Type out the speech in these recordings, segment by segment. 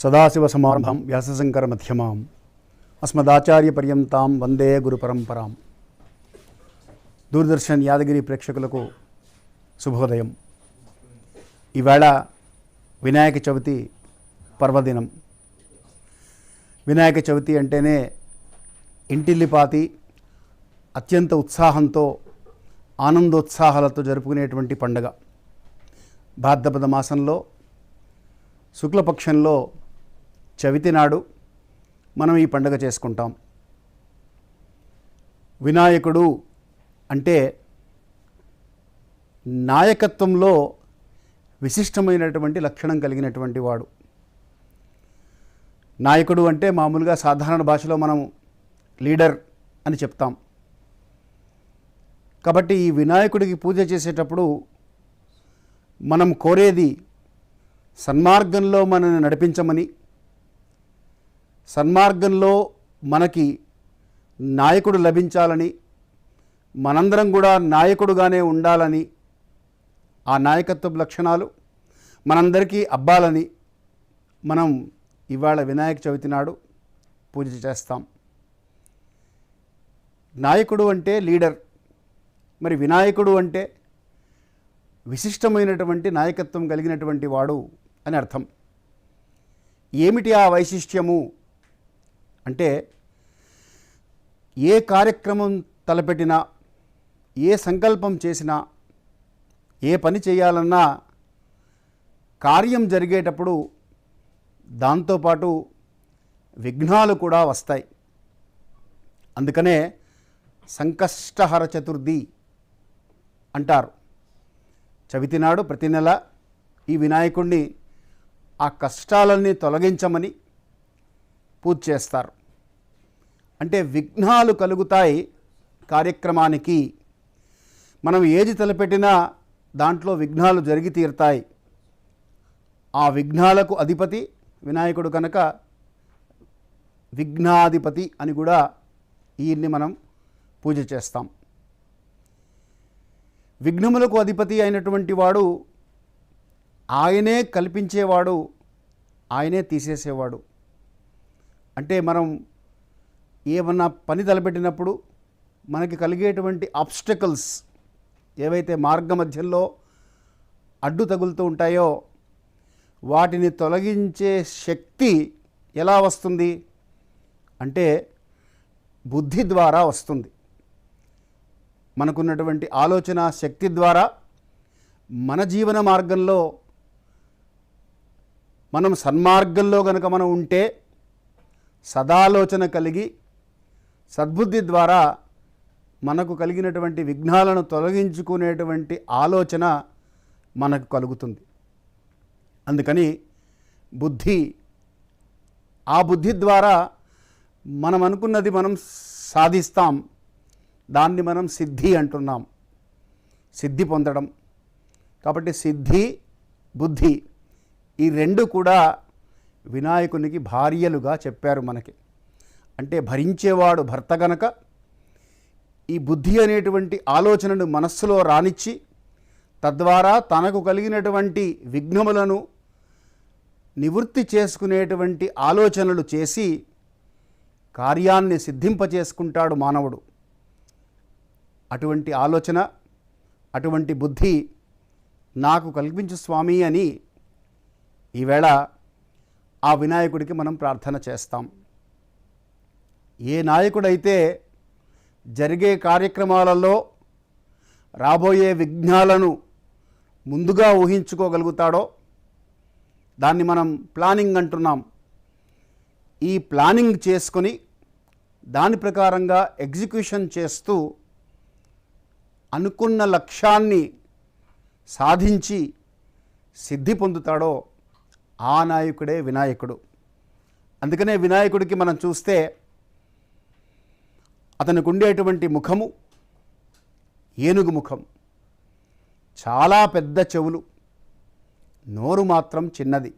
సదాశివసమారంభం వ్యాసశంకర మధ్యమాం అస్మదాచార్యపర్యంతాం వందే గురు పరంపరాం దూరదర్శన్ యాదగిరి ప్రేక్షకులకు శుభోదయం ఈవేళ వినాయక చవితి పర్వదినం వినాయక చవితి అంటేనే ఇంటిల్లిపాతి అత్యంత ఉత్సాహంతో ఆనందోత్సాహాలతో జరుపుకునేటువంటి పండుగ భాద్రపద మాసంలో శుక్లపక్షంలో చవితి నాడు మనం ఈ పండుగ చేసుకుంటాం. వినాయకుడు అంటే నాయకత్వంలో విశిష్టమైనటువంటి లక్షణం కలిగినటువంటి వాడు. నాయకుడు అంటే మామూలుగా సాధారణ భాషలో మనం లీడర్ అని చెప్తాం. కాబట్టి ఈ వినాయకుడికి పూజ చేసేటప్పుడు మనం కోరేది సన్మార్గంలో మనల్ని నడిపించమని సన్మార్గంలో మనకి నాయకుడు లభించాలని మనందరం కూడా నాయకుడుగానే ఉండాలని ఆ నాయకత్వ లక్షణాలు మనందరికీ అబ్బాలని మనం ఇవాళ వినాయక చవితి నాడు పూజ చేస్తాం. నాయకుడు అంటే లీడర్. మరి వినాయకుడు అంటే విశిష్టమైనటువంటి నాయకత్వం కలిగినటువంటి వాడు అని అర్థం. ఏమిటి ఆ వైశిష్ట్యము? అంటే ఏ కార్యక్రమం తలపెట్టినా ఏ సంకల్పం చేసినా ఏ పని చేయాలన్నా కార్యం జరిగేటప్పుడు దాంతోపాటు విఘ్నాలు కూడా వస్తాయి. అందుకనే సంకష్టహర చతుర్థి అంటారు. చవితి నాడు ప్రతి నెల ఈ వినాయకుడిని ఆ కష్టాలన్నీ తొలగించమని పూజ చేస్తారు. అంటే విఘ్నాలు కలుగుతాయి కార్యక్రమానికి. మనం ఏది తలపెట్టినా దాంట్లో విఘ్నాలు జరిగి తీరుతాయి. ఆ విఘ్నాలకు అధిపతి వినాయకుడు కనుక విఘ్నాధిపతి అని కూడా ఈయన్ని మనం పూజ చేస్తాం. విఘ్నములకు అధిపతి అయినటువంటి వాడు ఆయనే కల్పించేవాడు ఆయనే తీసేసేవాడు. అంటే మనం ఏమన్నా పని తలపెట్టినప్పుడు మనకి కలిగేటువంటి ఆబ్స్టకల్స్ ఏవైతే మార్గ మధ్యంలో అడ్డు తగులుతూ ఉంటాయో వాటిని తొలగించే శక్తి ఎలా వస్తుంది? అంటే బుద్ధి ద్వారా వస్తుంది. మనకున్నటువంటి ఆలోచన శక్తి ద్వారా మన జీవన మార్గంలో మనం సన్మార్గంలో కనుక మనం ఉంటే సదాలోచన కలిగి సద్బుద్ధి ద్వారా మనకు కలిగినటువంటి విఘ్నాలను తొలగించుకునేటువంటి ఆలోచన మనకు కలుగుతుంది. అందుకని బుద్ధి ఆ బుద్ధి ద్వారా మనం అనుకున్నది మనం సాధిస్తాం దాన్ని మనం సిద్ధి అంటున్నాం. సిద్ధి పొందడం. కాబట్టి సిద్ధి బుద్ధి ఈ రెండు కూడా వినాయకునికి భార్యలుగా చెప్పారు మనకి. అంటే భరించేవాడు భర్త గనక ఈ బుద్ధి అనేటువంటి ఆలోచనను మనస్సులో రానిచ్చి తద్వారా తనకు కలిగినటువంటి విఘ్నములను నివృత్తి చేసుకునేటువంటి ఆలోచనలు చేసి కార్యాన్ని సిద్ధింపచేసుకుంటాడు మానవుడు. అటువంటి ఆలోచన అటువంటి బుద్ధి నాకు కల్పించు స్వామి అని ఈవేళ ఆ వినాయకుడికి మనం ప్రార్థన చేస్తాం. ఏ నాయకుడైతే జరిగే కార్యక్రమాలలో రాబోయే విఘ్నాలను ముందుగా ఊహించుకోగలుగుతాడో దాన్ని మనం ప్లానింగ్ అంటున్నాం. ఈ ప్లానింగ్ చేసుకొని దాని ప్రకారంగా ఎగ్జిక్యూషన్ చేస్తూ అనుకున్న లక్ష్యాన్ని సాధించి సిద్ధి పొందుతాడో ఆ నాయకుడే వినాయకుడు. అందుకనే వినాయకుడికి మనం చూస్తే అతనికి ఉండేటువంటి ముఖము ఏనుగు ముఖం. చాలా పెద్ద చెవులు నోరు మాత్రం చిన్నది.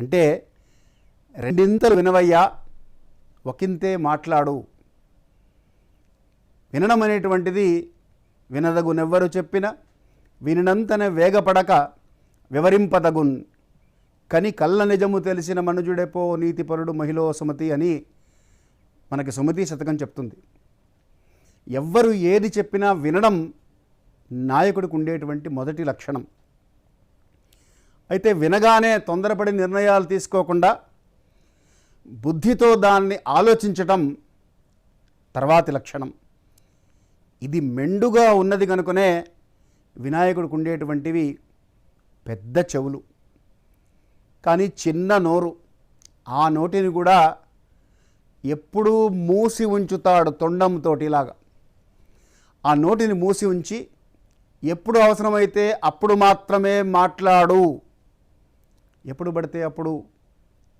అంటే రెండింతలు వినవయ్యా ఒకంతే మాట్లాడు. వినడం అనేటువంటిది వినదగునెవ్వరు చెప్పిన వినినంతనే వేగపడక వివరింపదగున్. కని కళ్ళ నిజము తెలిసిన మనుజుడెపో నీతిపరుడు మహిళో సుమతి అని మనకి సుమతి శతకం చెప్తుంది. ఎవ్వరు ఏది చెప్పినా వినడం నాయకుడికి ఉండేటువంటి మొదటి లక్షణం. అయితే వినగానే తొందరపడి నిర్ణయాలు తీసుకోకుండా బుద్ధితో దాన్ని ఆలోచించటం తర్వాతి లక్షణం. ఇది మెండుగా ఉన్నది కనుకనే వినాయకుడికి ఉండేటువంటివి పెద్ద చెవులు. కానీ చిన్న నోరు. ఆ నోటిని కూడా ఎప్పుడూ మూసి ఉంచుతాడు తొండంతో ఇలాగా. ఆ నోటిని మూసి ఉంచి ఎప్పుడు అవసరమైతే అప్పుడు మాత్రమే మాట్లాడు. ఎప్పుడు పడితే అప్పుడు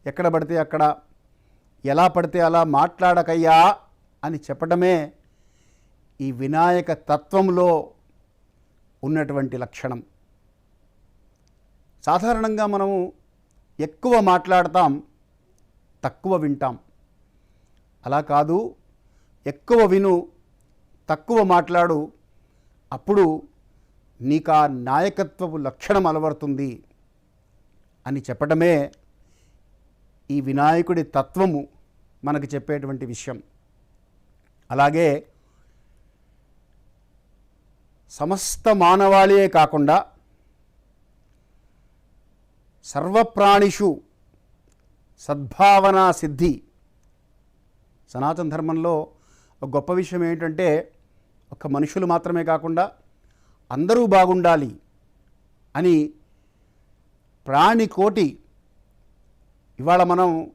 ఎక్కడ పడితే అక్కడ ఎలా పడితే అలా మాట్లాడకయ్యా అని చెప్పడమే ఈ వినాయక తత్వంలో ఉన్నటువంటి లక్షణం. సాధారణంగా మనము ఎక్కువ మాట్లాడతాం తక్కువ వింటాం. అలా కాదు ఎక్కువ విను తక్కువ మాట్లాడు అప్పుడు నీకు ఆ నాయకత్వపు లక్షణం అలవడుతుంది అని చెప్పడమే ఈ వినాయకుడి తత్వము మనకు చెప్పేటువంటి విషయం. అలాగే సమస్త మానవాళియే కాకుండా సర్వప్రాణిషు సద్భావనా సిద్ధి. సనాతన ధర్మంలో ఒక గొప్ప విషయం ఏంటంటే ఒక మనుషులు మాత్రమే కాకుండా అందరూ బాగుండాలి అని ప్రాణికోటి ఇవాళ మనం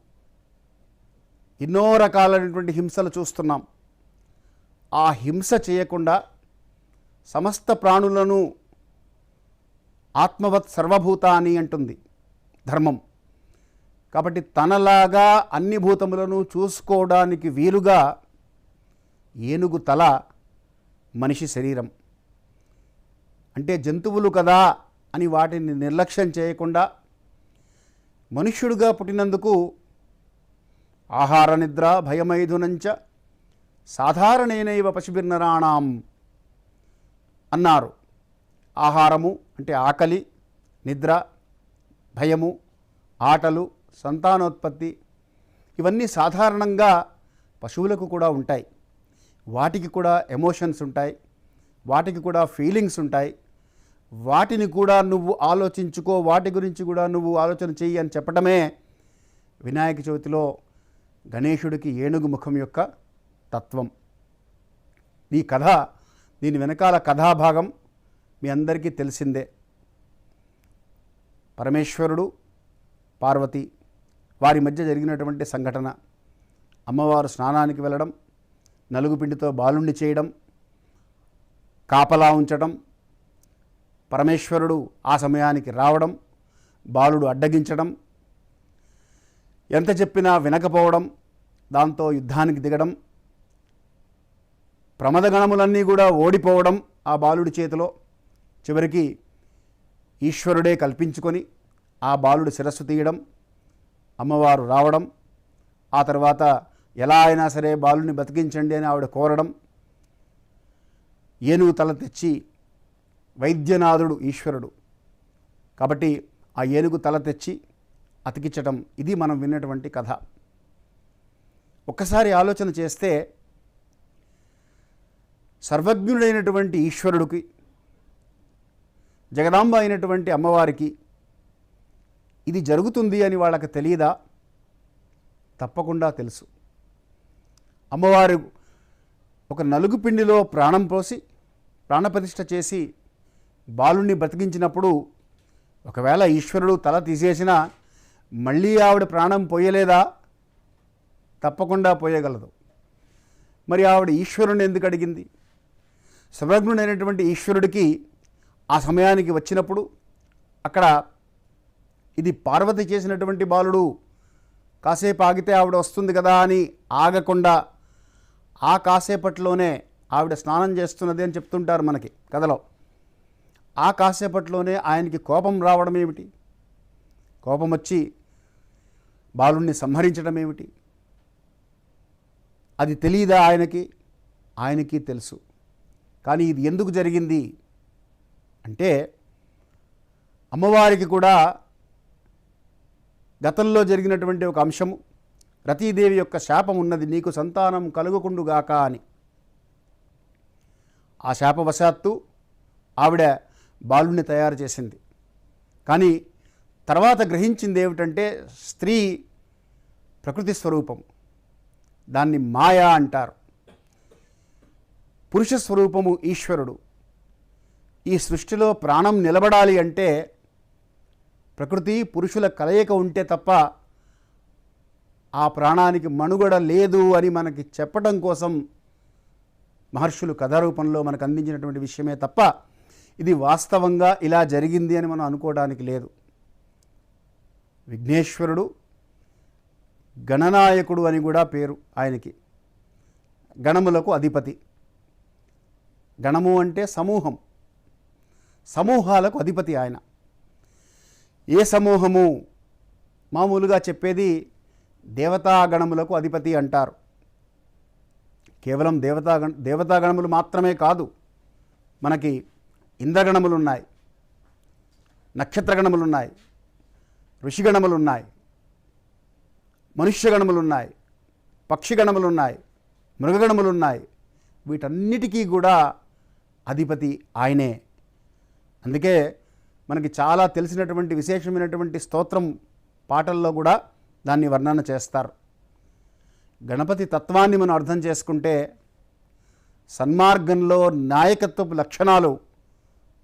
ఎన్నో రకాలైనటువంటి హింసలు చూస్తున్నాం. ఆ హింస చేయకుండా సమస్త ప్రాణులను ఆత్మవత్ సర్వభూతాని అంటుంది. ధర్మం. కాబట్టి తనలాగా అన్ని భూతములను చూసుకోవడానికి వీలుగా ఏనుగు తల మనిషి శరీరం. అంటే జంతువులు కదా అని వాటిని నిర్లక్ష్యం చేయకుండా మనుష్యుడుగా పుట్టినందుకు ఆహార నిద్ర భయమైథునంచ సాధారణేనైవ పశుభిర్నరాణం అన్నారు. ఆహారము అంటే ఆకలి నిద్ర భయము ఆటలు సంతానోత్పత్తి ఇవన్నీ సాధారణంగా పశువులకు కూడా ఉంటాయి. వాటికి కూడా ఎమోషన్స్ ఉంటాయి. వాటికి కూడా ఫీలింగ్స్ ఉంటాయి. వాటిని కూడా నువ్వు ఆలోచించుకో వాటి గురించి కూడా నువ్వు ఆలోచన చెయ్యి అని చెప్పడమే వినాయక చవితిలో గణేశుడికి ఏనుగు ముఖం యొక్క తత్వం. ఈ కథ దీని వెనకాల కథాభాగం మీ అందరికీ తెలిసిందే. పరమేశ్వరుడు పార్వతి వారి మధ్య జరిగినటువంటి సంఘటన అమ్మవారు స్నానానికి వెళ్ళడం నలుగు పిండితో బాలుండి చేయడం కాపలా ఉంచడం పరమేశ్వరుడు ఆ సమయానికి రావడం బాలుడు అడ్డగించడం ఎంత చెప్పినా వినకపోవడం దాంతో యుద్ధానికి దిగడం ప్రమదగణములన్నీ కూడా ఓడిపోవడం ఆ బాలుడి చేతిలో. చివరికి ఈశ్వరుడే కల్పించుకొని ఆ బాలుడి శిరస్సు తీయడం అమ్మవారు రావడం ఆ తర్వాత ఎలా అయినా సరే బాలుని బతికించండి అని ఆవిడ కోరడం ఏనుగు తల తెచ్చి వైద్యనాథుడు ఈశ్వరుడు. కాబట్టి ఆ ఏనుగు తల తెచ్చి అతికించటం ఇది మనం విన్నటువంటి కథ. ఒక్కసారి ఆలోచన చేస్తే సర్వజ్ఞుడైనటువంటి ఈశ్వరుడికి జగదాంబ అయినటువంటి అమ్మవారికి ఇది జరుగుతుంది అని వాళ్ళకి తెలియదా తప్పకుండా తెలుసు. అమ్మవారు ఒక నలుగు పిండిలో ప్రాణం పోసి ప్రాణప్రతిష్ఠ చేసి బాలుణ్ణి బ్రతికించినప్పుడు ఒకవేళ ఈశ్వరుడు తల తీసేసినా మళ్ళీ ఆవిడ ప్రాణం పోయలేదా? తప్పకుండా పోయగలదు. మరి ఆవిడ ఈశ్వరుని ఎందుకు అడిగింది? సమగ్నుడైనటువంటి ఈశ్వరుడికి ఆ సమయానికి వచ్చినప్పుడు అక్కడ ఇది పార్వతి చేసినటువంటి బాలుడు కాసేపు ఆగితే ఆవిడ వస్తుంది కదా అని ఆగకుండా ఆ కాసేపట్లోనే ఆవిడ స్నానం చేస్తున్నది అని చెప్తుంటారు మనకి కథలో. ఆ కాసేపట్లోనే ఆయనకి కోపం రావడం ఏమిటి? కోపం వచ్చి బాలుణ్ణి సంహరించడం ఏమిటి? అది తెలియదా ఆయనకి? ఆయనకి తెలుసు. కానీ ఇది ఎందుకు జరిగింది? అంటే అమ్మవారికి కూడా గతంలో జరిగినటువంటి ఒక అంశము రతీదేవి యొక్క శాపం ఉన్నది నీకు సంతానం కలుగుకుండుగాక అని. ఆ శాపవశాత్తు ఆవిడ బాలుని తయారు చేసింది. కానీ తర్వాత గ్రహించింది ఏమిటంటే స్త్రీ ప్రకృతి స్వరూపం దాన్ని మాయా అంటారు. పురుష స్వరూపము ఈశ్వరుడు. ఈ సృష్టిలో ప్రాణం నిలబడాలి అంటే ప్రకృతి పురుషుల కలయిక ఉంటే తప్ప ఆ ప్రాణానికి మనుగడ లేదు అని మనకి చెప్పడం కోసం మహర్షులు కథారూపంలో మనకు అందించినటువంటి విషయమే తప్ప ఇది వాస్తవంగా ఇలా జరిగింది అని మనం అనుకోవడానికి లేదు. విఘ్నేశ్వరుడు గణనాయకుడు అని కూడా పేరు ఆయనకి. గణములకు అధిపతి. గణము అంటే సమూహం. సమూహాలకు అధిపతి ఆయన. ఏ సమూహము? మామూలుగా చెప్పేది దేవతాగణములకు అధిపతి అంటారు. కేవలం దేవతాగణ దేవతాగణములు మాత్రమే కాదు మనకి ఇంద్రగణములు ఉన్నాయి ఋషిగణములున్నాయి ఉన్నాయి ఋషిగణములు ఉన్నాయి ఉన్నాయి ఉన్నాయి మృగగణములు ఉన్నాయి వీటన్నిటికీ కూడా అధిపతి ఆయనే. అందుకే మనకి చాలా తెలిసినటువంటి విశేషమైనటువంటి స్తోత్రం పాటల్లో కూడా దాన్ని వర్ణన చేస్తారు. గణపతి తత్వాన్ని మనం అర్థం చేసుకుంటే సన్మార్గంలో నాయకత్వపు లక్షణాలు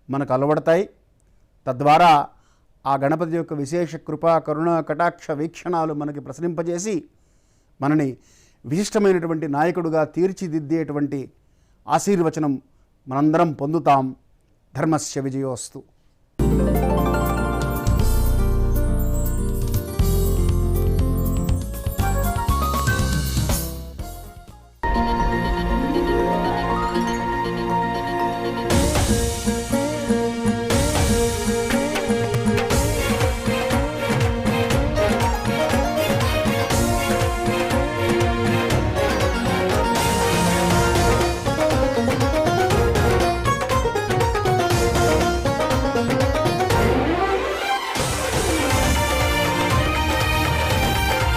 మనకు అలవడతాయి. తద్వారా ఆ గణపతి యొక్క విశేష కృపా కరుణ కటాక్ష వీక్షణాలు మనకి ప్రసరింపజేసి మనని విశిష్టమైనటువంటి నాయకుడుగా తీర్చిదిద్దేటువంటి ఆశీర్వచనం మనందరం పొందుతాం. ధర్మస్య విజయోస్తు.